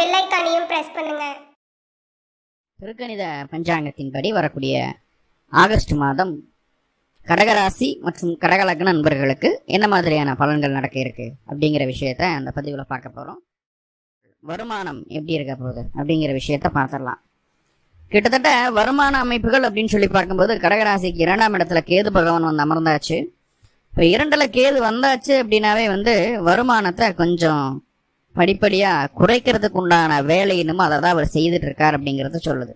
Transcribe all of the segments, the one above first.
Bell ஐக்கானையும் press பண்ணுங்க. திருக்கணித பஞ்சாங்கத்தின்படி வரக்கூடிய ஆகஸ்ட் மாதம் கடகராசி மற்றும் கடகலக்ன நண்பர்களுக்கு என்ன மாதிரியான பலன்கள் நடக்க இருக்கு அப்படிங்கிற விஷயத்த அந்த பதிவில் பார்க்க போகிறோம் வருமானம் எப்படி இருக்க போகுது அப்படிங்கிற விஷயத்த பார்த்துடலாம். கிட்டத்தட்ட வருமான அமைப்புகள் அப்படின்னு சொல்லி பார்க்கும்போது கடகராசிக்கு இரண்டாம் இடத்துல கேது பகவான் வந்து அமர்ந்தாச்சு. இப்போ இரண்டில் கேது வந்தாச்சு அப்படின்னாவே வந்து வருமானத்தை கொஞ்சம் படிப்படியாக குறைக்கிறதுக்கு உண்டான வேலை இன்னமும் அதை தான் அவர் செய்துட்டு இருக்கார் அப்படிங்கிறத சொல்லுது.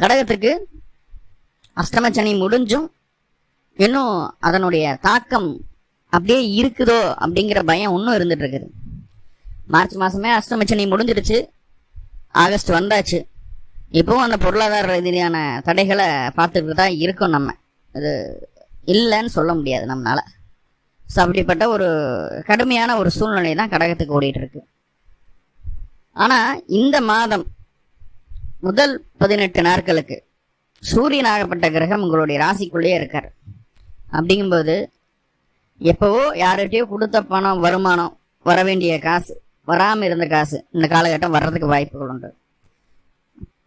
கடகத்துக்கு அஷ்டமச்சனி முடிஞ்சும் இன்னும் அதனுடைய தாக்கம் அப்படியே இருக்குதோ அப்படிங்கிற பயம் இன்னும் இருந்துட்டு இருக்குது மார்ச் மாசமே அஷ்டமச்சனி முடிஞ்சிடுச்சு. ஆகஸ்ட் வந்தாச்சு. இப்போவும் அந்த பொருளாதார ரீதியான தடைகளை பார்த்துக்கிட்டு தான் இருக்கோம் நம்ம. இது இல்லைன்னு சொல்ல முடியாது நம்மளால. ஸோ அப்படிப்பட்ட ஒரு கடுமையான ஒரு சூழ்நிலை தான் கடகத்துக்கு ஓடிட்டு இருக்கு ஆனால் இந்த மாதம் முதல் பதினெட்டு நாட்களுக்கு சூரியனாகப்பட்ட கிரகம் உங்களுடைய ராசிக்குள்ளேயே இருக்கார். அப்படிங்கும்போது எப்போவோ யார்கிட்டயோ கொடுத்த பணம் வருமானம் வர வேண்டிய காசு வராமல் இருந்த காசு இந்த காலகட்டம் வர்றதுக்கு வாய்ப்புகள் உண்டு.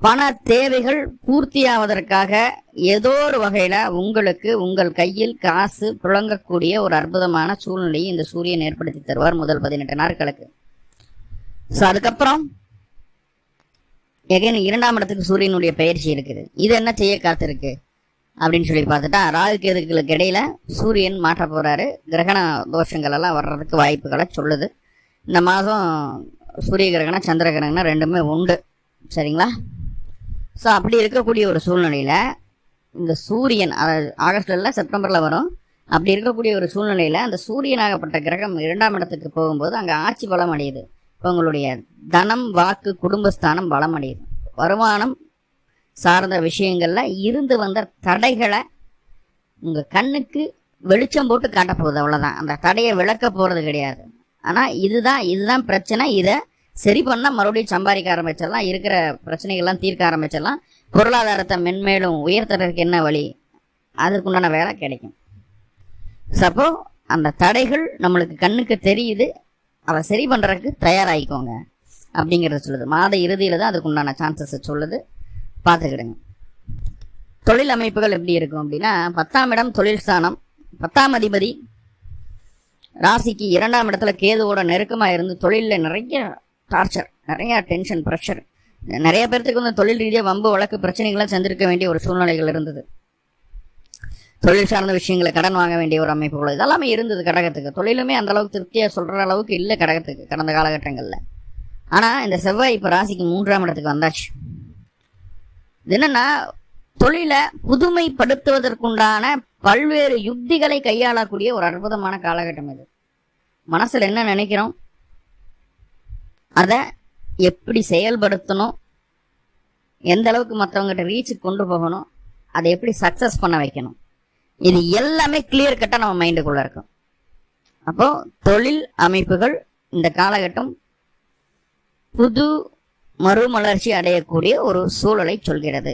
பண தேவைகள் பூர்த்தியாவதற்காக ஏதோ ஒரு வகையில் உங்களுக்கு உங்கள் கையில் காசு புழங்கக்கூடிய ஒரு அற்புதமான சூழ்நிலையை இந்த சூரியன் ஏற்படுத்தி தருவார் முதல் பதினெட்டு நாட்களுக்கு. ஸோ அதுக்கப்புறம் எகைன் இரண்டாம் இடத்துக்கு சூரியனுடைய பயிற்சி இருக்குது. இது என்ன செய்ய காத்திருக்கு? அப்படின்னு சொல்லி பார்த்துட்டா ராகு கேதுகளுக்கு இடையில சூரியன் மாற்ற போறாரு. கிரகண தோஷங்கள் எல்லாம் வர்றதுக்கு வாய்ப்புகளை சொல்லுது. இந்த மாதம் சூரிய கிரகணம் சந்திர கிரகணம் ரெண்டுமே உண்டு. சரிங்களா? ஸோ அப்படி இருக்கக்கூடிய ஒரு சூழ்நிலையில் இந்த சூரியன் அதாவது ஆகஸ்ட்ல செப்டம்பரில் வரும். அப்படி இருக்கக்கூடிய ஒரு சூழ்நிலையில் அந்த சூரியனாகப்பட்ட கிரகம் இரண்டாம் இடத்துக்கு போகும்போது அங்கே ஆட்சி பலம் அடையுது. இப்போ உங்களுடைய தனம் வாக்கு குடும்பஸ்தானம் பலம் அடையுது. வருமானம் சார்ந்த விஷயங்களில் இருந்து வந்த தடைகளை உங்கள் கண்ணுக்கு வெளிச்சம் போட்டு காட்ட போகுது அந்த தடையை விளக்க போகிறது கிடையாது. ஆனால் இதுதான் இதுதான் பிரச்சனை. இதை சரி பண்ணால் மறுபடியும் சம்பாதிக்க ஆரம்பிச்சிடலாம். இருக்கிற பிரச்சனைகள்லாம் தீர்க்க ஆரம்பிச்சிடலாம். பொருளாதாரத்தை மென்மேலும் உயர்த்துறதுக்கு என்ன வழி? அதுக்குண்டான வேலை கிடைக்கும். சப்போ அந்த தடைகள் நம்மளுக்கு கண்ணுக்கு தெரியுது. அதை சரி பண்ணுறதுக்கு தயாராகிக்கோங்க. அப்படிங்கிறத சொல்லுது. மாத இறுதியில் தான் அதுக்குண்டான சான்சஸை சொல்லுது. பார்த்துக்கிடுங்க. தொழில் அமைப்புகள் எப்படி இருக்கும் அப்படின்னா பத்தாம் இடம் தொழில் ஸ்தானம். பத்தாம் அதிபதி ராசிக்கு இரண்டாம் இடத்துல கேதுவோட நெருக்கமாக இருந்து தொழிலில் நிறைய டார்ச்சர் நிறைய டென்ஷன் ப்ரெஷர். நிறைய பேர்த்துக்கு வந்து தொழில் ரீதியாக வம்பு வழக்கு பிரச்சனைகள்லாம் சந்திருக்க வேண்டிய ஒரு சூழ்நிலைகள் இருந்தது. தொழில் சார்ந்த விஷயங்களை கடன் வாங்க வேண்டிய ஒரு அமைப்புகள் இதெல்லாமே இருந்தது கடகத்துக்கு. தொழிலுமே அந்த அளவுக்கு திருப்தியாக சொல்கிற அளவுக்கு இல்லை கடகத்துக்கு கடந்த காலகட்டங்களில். ஆனால் இந்த செவ்வாய் இப்போ ராசிக்கு மூன்றாம் இடத்துக்கு வந்தாச்சு. இது என்னென்னா தொழிலை புதுமைப்படுத்துவதற்குண்டான பல்வேறு யுக்திகளை கையாளக்கூடிய ஒரு அற்புதமான காலகட்டம் இது. மனசில் என்ன நினைக்கிறோம்? அதை எப்படி செயல்படுத்தணும் எந்த அளவுக்கு மற்றவங்ககிட்ட ரீச் கொண்டு போகணும் அதை எப்படி சக்ஸஸ் பண்ண வைக்கணும். இது எல்லாமே கிளியர் கட்டாக நம்ம மைண்டுக்குள்ள இருக்கும். அப்போ தொழில் அமைப்புகள் இந்த காலகட்டம் புது மறுமலர்ச்சி அடையக்கூடிய ஒரு சூழலை சொல்கிறது.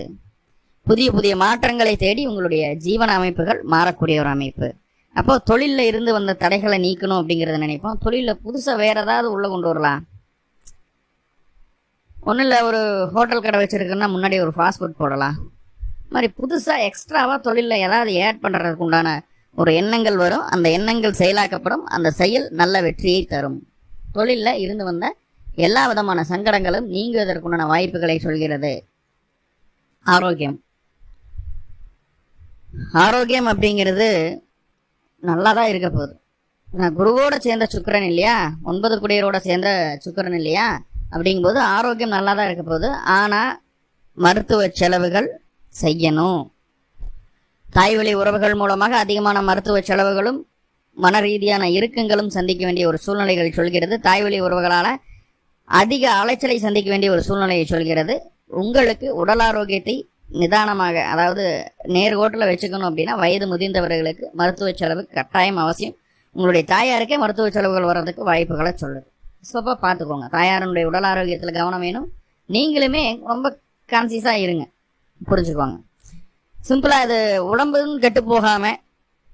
புதிய புதிய மாற்றங்களை தேடி உங்களுடைய ஜீவன அமைப்புகள் மாறக்கூடிய ஒரு அமைப்பு. அப்போ தொழிலில் இருந்து வந்த தடைகளை நீக்கணும் அப்படிங்கிறத நினைப்போம். தொழிலில் புதுசாக வேற ஏதாவது உள்ள கொண்டு வரலாம். ஒன்றும் இல்லை ஒரு ஹோட்டல் கடை வச்சிருக்குன்னா முன்னாடி ஒரு ஃபாஸ்ட் ஃபுட் போடலாம். இது மாதிரி புதுசாக எக்ஸ்ட்ராவாக தொழிலில் ஏதாவது ஆட் பண்ணுறதுக்கு உண்டான ஒரு எண்ணங்கள் வரும். அந்த எண்ணங்கள் செயலாக்கப்படும். அந்த செயல் நல்ல வெற்றியை தரும். தொழிலில் இருந்து வந்த எல்லா விதமான சங்கடங்களும் நீங்குவதற்குண்டான வாய்ப்புகளை சொல்கிறது. ஆரோக்கியம். ஆரோக்கியம் அப்படிங்கிறது நல்லா தான் இருக்க போகுது. நான் குருவோட சேர்ந்த சுக்கரன் இல்லையா? ஒன்பது குடியரோட சேர்ந்த சுக்கரன் இல்லையா? அப்படிங்கும்போது ஆரோக்கியம் நல்லா தான் இருக்க போகுது. ஆனால் மருத்துவ செலவுகள் செய்யணும். தாய்வழி உறவுகள் மூலமாக அதிகமான மருத்துவ செலவுகளும் மன ரீதியான இறுக்கங்களும் சந்திக்க வேண்டிய ஒரு சூழ்நிலைகள் சொல்கிறது. தாய்வழி உறவுகளால் அதிக அலைச்சலை சந்திக்க வேண்டிய ஒரு சூழ்நிலையை சொல்கிறது. உங்களுக்கு உடல் ஆரோக்கியத்தை நிதானமாக அதாவது நேர்கோட்டில் வச்சுக்கணும் அப்படின்னா வயது முதிர்ந்தவர்களுக்கு மருத்துவ செலவு கட்டாயம் அவசியம். உங்களுடைய தாயாருக்கே மருத்துவ செலவுகள் வர்றதுக்கு வாய்ப்புகளை சொல்லுது. ஸோ பார்த்துக்கோங்க. தாயாரனுடைய உடல் ஆரோக்கியத்தில் கவனம் வேணும். நீங்களுமே ரொம்ப கான்சியஸாக இருங்க. புரிஞ்சுக்குவாங்க சிம்பிளாக இது உடம்பும் கெட்டு போகாமல்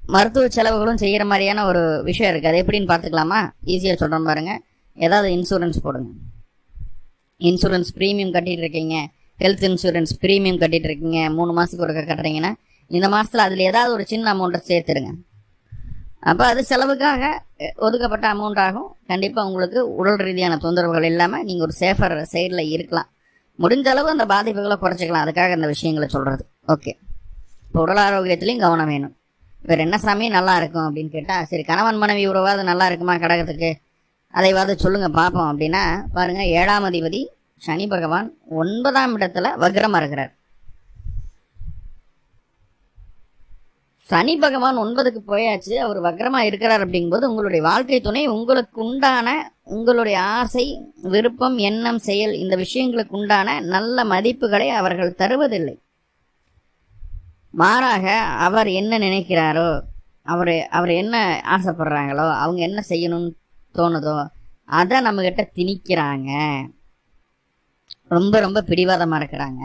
மருத்துவ செலவுகளும் செய்கிற மாதிரியான ஒரு விஷயம் இருக்குது அது எப்படின்னு பார்த்துக்கலாமா? ஈஸியாக சொல்கிற பாருங்க. ஏதாவது இன்சூரன்ஸ் போடுங்க. இன்சூரன்ஸ் ப்ரீமியம் கட்டிட்டு இருக்கீங்க. ஹெல்த் இன்சூரன்ஸ் ப்ரீமியம் கட்டிகிட்டு இருக்கீங்க. மூணு மாதத்துக்கு ஒருக்க கட்டுறீங்கன்னா இந்த மாதத்தில் அதில் ஏதாவது ஒரு சின்ன அமௌண்ட்டை சேர்த்துருங்க அப்போ அது செலவுக்காக ஒதுக்கப்பட்ட அமௌண்ட் ஆகும். கண்டிப்பாக உங்களுக்கு உடல் ரீதியான தொந்தரவுகள் இல்லாமல் நீங்கள் ஒரு சேஃபர் சைடில் இருக்கலாம். முடிஞ்ச அளவு அந்த பாதிப்புகளை குறைச்சிக்கலாம். அதுக்காக இந்த விஷயங்களை சொல்கிறது ஓகே இப்போ உடல் ஆரோக்கியத்துலேயும் கவனம் வேணும். வேறு என்ன சாமி நல்லா இருக்கும் அப்படின்னு கேட்டால் சரி கணவன் மனைவி உறவாது நல்லா இருக்குமா கடகத்துக்கு? அதைவாது சொல்லுங்கள் பார்ப்போம் அப்படின்னா பாருங்கள் ஏழாம் அதிபதி சனி பகவான் ஒன்பதாம் இடத்துல வக்ரமாக இருக்கிறார். சனி பகவான் ஒன்பதுக்கு போயாச்சு அவர் வக்கரமாக இருக்கிறார் அப்படிங்கும்போது உங்களுடைய வாழ்க்கை துணை உங்களுக்கு உண்டான உங்களுடைய ஆசை விருப்பம் எண்ணம் செயல் இந்த விஷயங்களுக்கு உண்டான நல்ல மதிப்புகளை அவர்கள் தருவதில்லை. மாறாக அவர் என்ன நினைக்கிறாரோ அவர் அவர் என்ன ஆசைப்படுறாங்களோ அவங்க என்ன செய்யணும்னு தோணுதோ அதை நம்மக்கிட்ட திணிக்கிறாங்க. ரொம்ப ரொம்ப பிடிவாதமாக இருக்கிறாங்க.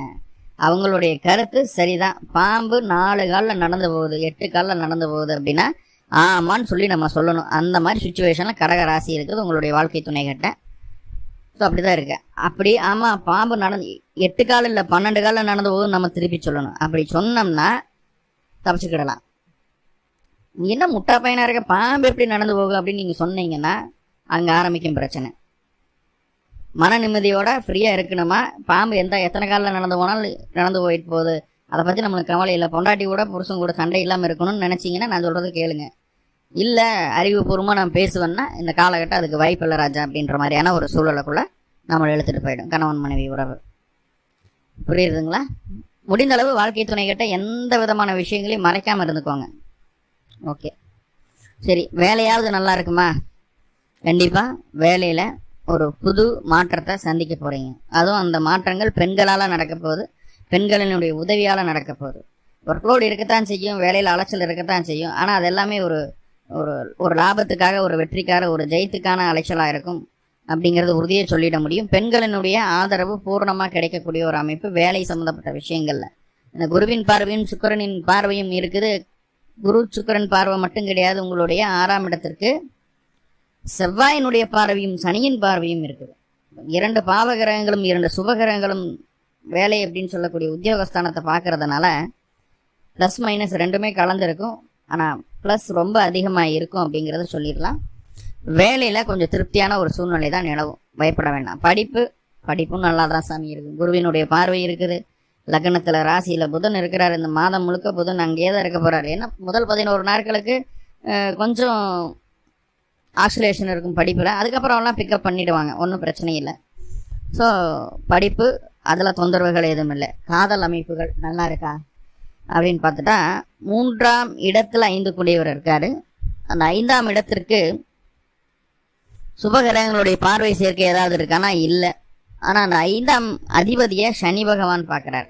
அவங்களுடைய கருத்து சரிதான். பாம்பு நாலு காலில் நடந்து போகுது எட்டு காலில் நடந்து போகுது அப்படின்னா ஆமான்னு சொல்லி நம்ம சொல்லணும். அந்த மாதிரி சுச்சுவேஷனில் கடக ராசி இருக்குது உங்களுடைய வாழ்க்கை துணை கிட்ட. ஸோ அப்படி தான் இருக்கு. அப்படி ஆமாம் பாம்பு நடந்து எட்டு காலம் இல்லை பன்னெண்டு காலில் நடந்து போகுது நம்ம திருப்பி சொல்லணும். அப்படி சொன்னோம்னா தப்பிச்சுக்கிடலாம். என்ன முட்டா பையனாக இருக்க? பாம்பு எப்படி நடந்து போகும் அப்படின்னு நீங்கள் சொன்னீங்கன்னா அங்கே ஆரம்பிக்கும் பிரச்சனை. மன நிம்மதியோட ஃப்ரீயாக இருக்கணுமா? பாம்பு எந்த எத்தனை காலில் நடந்து போனாலும் நடந்து போயிட்டு போகுது. அதை பற்றி நம்மளுக்கு கவலை இல்லை. பொண்டாட்டி கூட புருஷன் கூட சண்டை இல்லாமல் இருக்கணும்னு நினச்சிங்கன்னா நான் சொல்கிறத கேளுங்க. இல்லை அறிவுபூர்வமாக நான் பேசுவேன்னா இந்த காலகட்டம் அதுக்கு வாய்ப்பு இல்லை ராஜா அப்படின்ற மாதிரியான ஒரு சூழலுக்குள்ளே நம்மளை எழுத்துட்டு போயிடும். கணவன் மனைவி உறவு. புரியுதுங்களா? முடிந்த அளவு வாழ்க்கை துணை கிட்ட எந்த விதமான விஷயங்களையும் மறைக்காமல் இருந்துக்கோங்க. ஓகே. சரி வேலையாவது நல்லா இருக்குமா? கண்டிப்பாக வேலையில் ஒரு புது மாற்றத்தை சந்திக்க போகிறீங்க அதுவும் அந்த மாற்றங்கள் பெண்களால் நடக்க போகுது. பெண்களினுடைய உதவியால் நடக்க போகுது. ஒர்க்லோடு இருக்கத்தான் செய்யும் வேலையில் அலைச்சல் இருக்கத்தான் செய்யும். ஆனால் அது எல்லாமே ஒரு ஒரு ஒரு லாபத்துக்காக ஒரு வெற்றிக்காக ஒரு ஜெயத்துக்கான அலைச்சலாக இருக்கும் அப்படிங்கிறது உறுதியை சொல்லிட முடியும். பெண்களினுடைய ஆதரவு பூர்ணமாக கிடைக்கக்கூடிய ஒரு அமைப்பு வேலை சம்மந்தப்பட்ட விஷயங்களில். இந்த குருவின் பார்வையும் சுக்கிரனின் பார்வையும் இருக்குது. குரு சுக்கிரன் பார்வை மட்டும் கிடையாது. உங்களுடைய ஆறாம் இடத்திற்கு செவ்வாயினுடைய பார்வையும் சனியின் பார்வையும் இருக்குது. இரண்டு பாவகிரகங்களும் இரண்டு சுபகிரகங்களும் வேலை அப்படின்னு சொல்லக்கூடிய உத்தியோகஸ்தானத்தை பார்க்கறதுனால ப்ளஸ் மைனஸ் ரெண்டுமே கலந்துருக்கும். ஆனால் ப்ளஸ் ரொம்ப அதிகமாக இருக்கும் அப்படிங்கிறத சொல்லிடலாம். வேலையில் கொஞ்சம் திருப்தியான ஒரு சூழ்நிலை தான் நிலவும். பயப்பட வேண்டாம். படிப்பு படிப்பும் நல்லா தான் சாமி இருக்குது. குருவினுடைய பார்வை இருக்குது. லக்னத்தில் ராசியில் புதன் இருக்கிறார். இந்த மாதம் முழுக்க புதன் அங்கேயே தான் இருக்க போகிறார் ஏன்னா முதல் பதினோரு நாட்களுக்கு கொஞ்சம் ஆக்சிலேஷன் இருக்கும் படிப்பில். அதுக்கப்புறம்லாம் பிக்கப் பண்ணிவிடுவாங்க ஒன்றும் பிரச்சனை இல்லை. ஸோ படிப்பு அதில் தொந்தரவுகள் எதுவும் இல்லை. காதல் அமைப்புகள் நல்லா இருக்கா? அப்படின்னு பார்த்துட்டா மூன்றாம் இடத்தில் ஐந்து கூடியவர் இருக்கார். அந்த ஐந்தாம் இடத்திற்கு சுபகிரகங்களுடைய பார்வை சேர்க்கை ஏதாவது இருக்கானா? இல்லை. ஆனால் அந்த ஐந்தாம் அதிபதியை சனி பகவான் பார்க்குறாரு.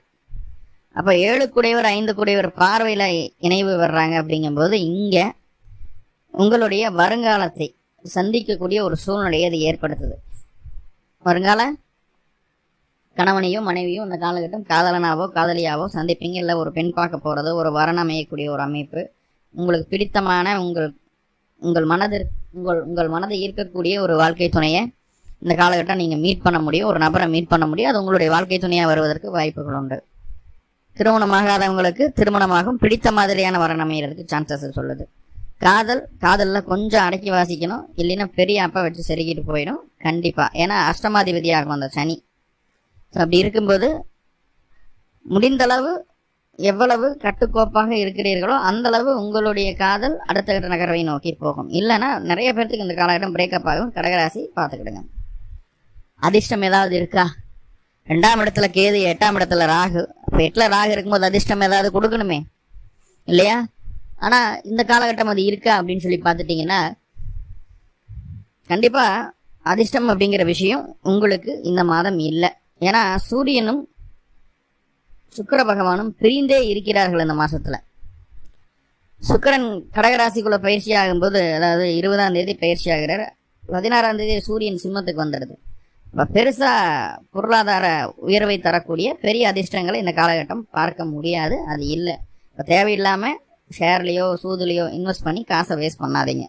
அப்போ ஏழு கூடையவர் ஐந்து கூடையவர் பார்வையில் இணைவு வர்றாங்க அப்படிங்கும்போது இங்கே உங்களுடைய வருங்காலத்தை சந்திக்கக்கூடிய ஒரு சூழ்நிலையை அது ஏற்படுத்துது. வருங்கால கணவனையும் மனைவியோ இந்த காலகட்டம் காதலனாவோ காதலியாவோ சந்திப்பீங்க. இல்லை ஒரு பெண் பார்க்க போகிறதோ ஒரு வரன் அமையக்கூடிய ஒரு அமைப்பு. உங்களுக்கு பிடித்தமான உங்கள் உங்கள் மனதிற்கு உங்கள் உங்கள் மனதை ஈர்க்கக்கூடிய ஒரு வாழ்க்கை துணையை இந்த காலகட்டம் நீங்கள் மீட் பண்ண முடியும். ஒரு நபரை மீட் பண்ண முடியும். அது உங்களுடைய வாழ்க்கை துணையாக வருவதற்கு வாய்ப்புகள் உண்டு. திருமணமாகாதவங்களுக்கு திருமணமாகும். பிடித்த மாதிரியான வரன் அமைகிறதுக்கு சான்சஸ் சொல்லுது. காதல் காதலில் கொஞ்சம் அடக்கி வாசிக்கணும். இல்லைன்னா பெரிய அப்பா வச்சு செருகிட்டு போயிடும். கண்டிப்பாக ஏன்னா அஷ்டமாதிபதியாகும் அந்த சனி. ஸோ அப்படி இருக்கும்போது முடிந்தளவு எவ்வளவு கட்டுக்கோப்பாக இருக்கிறீர்களோ அந்த அளவு உங்களுடைய காதல் அடுத்த கட்ட நகர்வை நோக்கி போகும். இல்லைன்னா நிறைய பேர்த்துக்கு இந்த காலகட்டம் பிரேக்கப் ஆகும். கடகராசி பார்த்துக்கிடுங்க. அதிர்ஷ்டம் ஏதாவது இருக்கா? ரெண்டாம் இடத்துல கேது எட்டாம் இடத்துல ராகு. இப்போ எட்டில் ராகு இருக்கும்போது அதிர்ஷ்டம் ஏதாவது கொடுக்கணுமே? இல்லையா? ஆனால் இந்த காலகட்டம் அது இருக்கா அப்படின்னு சொல்லி பார்த்துட்டிங்கன்னா கண்டிப்பாக அதிர்ஷ்டம் அப்படிங்கிற விஷயம் உங்களுக்கு இந்த மாதம் இல்லை. ஏன்னா சூரியனும் சுக்கிர பகவானும் பிரிந்தே இருக்கிறார்கள் இந்த மாசத்துல. சுக்கிரன் கடகராசிக்குள்ள பயிற்சி ஆகும்போது அதாவது இருபதாம் தேதி பயிற்சி ஆகிறார். பதினாறாம் தேதி சூரியன் சிம்மத்துக்கு வந்துடுது. அப்போ பெருசா பொருளாதார உயர்வை தரக்கூடிய பெரிய அதிர்ஷ்டங்களை இந்த காலகட்டம் பார்க்க முடியாது. அது இல்லை. இப்போ தேவையில்லாமல் ஷேர்லேயோ சூதுலேயோ இன்வெஸ்ட் பண்ணி காசை வேஸ்ட் பண்ணாதீங்க.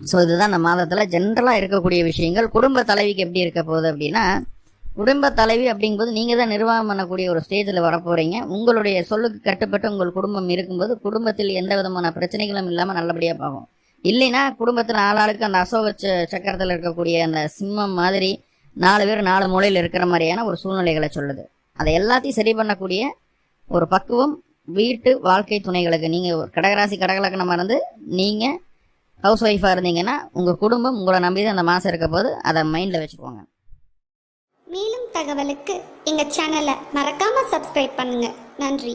ஸோ இதுதான் இந்த மாதத்தில் ஜென்ரலாக இருக்கக்கூடிய விஷயங்கள். குடும்ப தலைவிக்கு எப்படி இருக்க போகுது அப்படின்னா குடும்ப தலைவி அப்படிங்கும்போது நீங்கள் தான் நிர்வாகம் பண்ணக்கூடிய ஒரு ஸ்டேஜில் வரப்போகிறீங்க உங்களுடைய சொல்லுக்கு கட்டுப்பட்டு உங்கள் குடும்பம் இருக்கும்போது குடும்பத்தில் எந்த விதமான பிரச்சனைகளும் இல்லாமல் நல்லபடியாக பார்க்கும் இல்லைன்னா குடும்பத்தில் ஆளாளுக்கு அந்த அசோக சக்கரத்தில் இருக்கக்கூடிய அந்த சிம்மம் மாதிரி நாலு பேர் நாலு மூலையில் இருக்கிற மாதிரியான ஒரு சூழ்நிலைகளை சொல்லுது. அதை எல்லாத்தையும் சரி பண்ணக்கூடிய ஒரு பக்குவம் வீட்டு வாழ்க்கை துணைகளுக்கு நீங்கள் கடகராசி கடகலக்கணமாக இருந்து நீங்கள் ஹவுஸ் ஒய்ஃபாக இருந்தீங்கன்னா உங்கள் குடும்பம் உங்களை நம்பி தான் அந்த மாதம் இருக்க போது அதை மைண்டில் வச்சுக்கோங்க. மேலும் தகவலுக்கு எங்கள் சேனலை மறக்காமல் சப்ஸ்கிரைப் பண்ணுங்கள் நன்றி.